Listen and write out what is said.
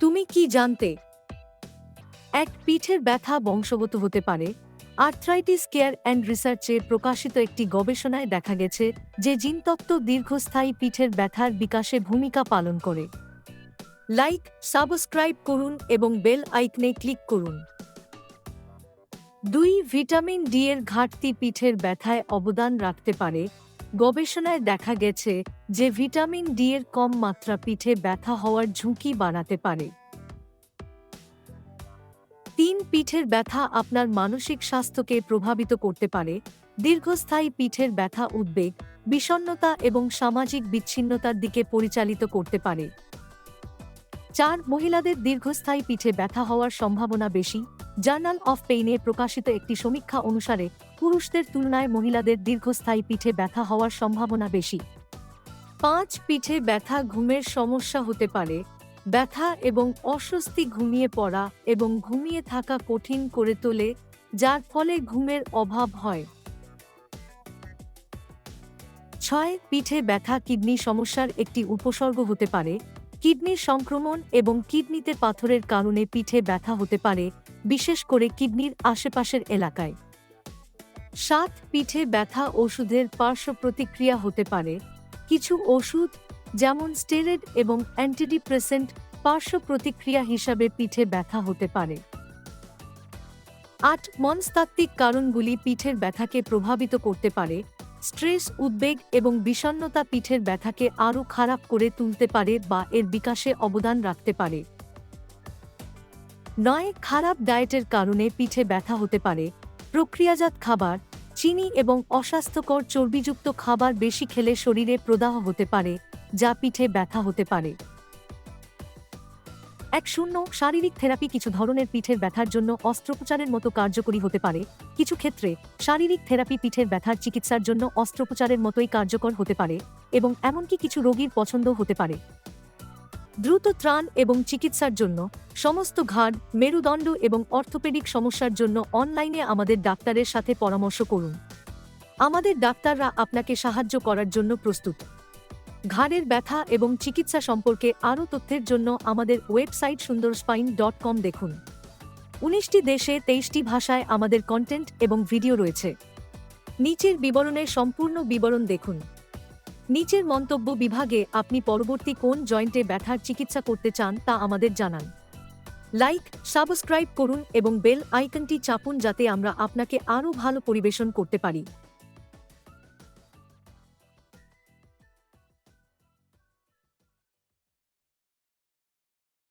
তুমি কি জানতে? এক পিঠের ব্যথা বংশগত হতে পারে। আর্থ্রাইটিস কেয়ার অ্যান্ড রিসার্চে প্রকাশিত একটি গবেষণায় দেখা গেছে যে জিনতত্ত্ব দীর্ঘস্থায়ী পিঠের ব্যথার বিকাশে ভূমিকা পালন করে। লাইক, সাবস্ক্রাইব করুন এবং বেল আইকনে ক্লিক করুন। দুই ভিটামিন ডি এর ঘাটতি পিঠের ব্যথায় অবদান রাখতে পারে গবেষণায় দেখা গেছে যে ভিটামিন ডি এর কম মাত্রা পিঠে ব্যথা হওয়ার ঝুঁকি বাড়াতে পারে। তিন পিঠের ব্যথা আপনার মানসিক স্বাস্থ্যকে প্রভাবিত করতে পারে। দীর্ঘস্থায়ী পিঠের ব্যথা উদ্বেগ, বিষণ্ণতা এবং সামাজিক বিচ্ছিন্নতার দিকে পরিচালিত করতে পারে। চার, মহিলাদের দীর্ঘস্থায়ী পিঠে ব্যথা হওয়ার সম্ভাবনা বেশি। জার্নাল অফ পেইনে প্রকাশিত একটি সমীক্ষা অনুসারে, পুরুষদের তুলনায় মহিলাদের দীর্ঘস্থায়ী পিঠে ব্যথা হওয়ার সম্ভাবনা বেশি। পাঁচ পিঠে ব্যথা ঘুমের সমস্যা হতে পারে। ব্যথা এবং অস্বস্তি ঘুমিয়ে পড়া এবং ঘুমিয়ে থাকা কঠিন করে তোলে, যার ফলে ঘুমের অভাব হয়। ছয় পিঠে ব্যথা কিডনি সমস্যার একটি উপসর্গ হতে পারে। কিডনির সংক্রমণ এবং কিডনিতে পাথরের কারণে পিঠে ব্যথা হতে পারে, বিশেষ করে কিডনির আশেপাশের এলাকায়। সাত, পিঠে ব্যথা ওষুধের পার্শ্ব প্রতিক্রিয়া হতে পারে। কিছু ওষুধ, যেমন স্টেরয়েড এবং অ্যান্টিডিপ্রেসেন্ট, পার্শ্ব প্রতিক্রিয়া হিসাবে পিঠে ব্যথা হতে পারে। আট, মনস্তাত্ত্বিক কারণগুলি পিঠের ব্যথাকে প্রভাবিত করতে পারে স্ট্রেস, উদ্বেগ এবং বিষণ্নতা পিঠের ব্যথাকে আরও খারাপ করে তুলতে পারে বা এর বিকাশে অবদান রাখতে পারে। নয়, খারাপ ডায়েটের কারণে পিঠে ব্যথা হতে পারে। প্রক্রিয়াজাত খাবার, চিনি এবং অস্বাস্থ্যকর চর্বিযুক্ত খাবার বেশি খেলে শরীরে প্রদাহ হতে পারে, যা পিঠে ব্যথা হতে পারে। এক শূন্য শারীরিক থেরাপি কিছু ধরনের পিঠের ব্যথার জন্য অস্ত্রোপচারের মতো কার্যকরী হতে পারে। কিছু ক্ষেত্রে শারীরিক থেরাপি পিঠের ব্যথার চিকিৎসার জন্য অস্ত্রোপচারের মতোই কার্যকর হতে পারে এবং এমনকি কিছু রোগীর পছন্দ হতে পারে। দ্রুত ত্রাণ এবং চিকিৎসার জন্য সমস্ত ঘাড়, মেরুদণ্ড এবং অর্থোপেডিক সমস্যার জন্য অনলাইনে আমাদের ডাক্তারের সাথে পরামর্শ করুন। আমাদের ডাক্তাররা আপনাকে সাহায্য করার জন্য প্রস্তুত। ঘাড়ের ব্যথা এবং চিকিৎসা সম্পর্কে আরও তথ্যের জন্য আমাদের ওয়েবসাইট সুন্দর স্পাইন ডট কম দেখুন। উনিশটি দেশে তেইশটি ভাষায় আমাদের কন্টেন্ট এবং ভিডিও রয়েছে। নিচের বিবরণের সম্পূর্ণ বিবরণ দেখুন। নিচের মন্তব্য বিভাগে আপনি পরবর্তী কোন জয়েন্টে ব্যথার চিকিৎসা করতে চান তা আমাদের জানান। লাইক সাবস্ক্রাইব করুন এবং বেল আইকনটি চাপুন যাতে আমরা আপনাকে আরও ভালো পরিবেশন করতে পারি।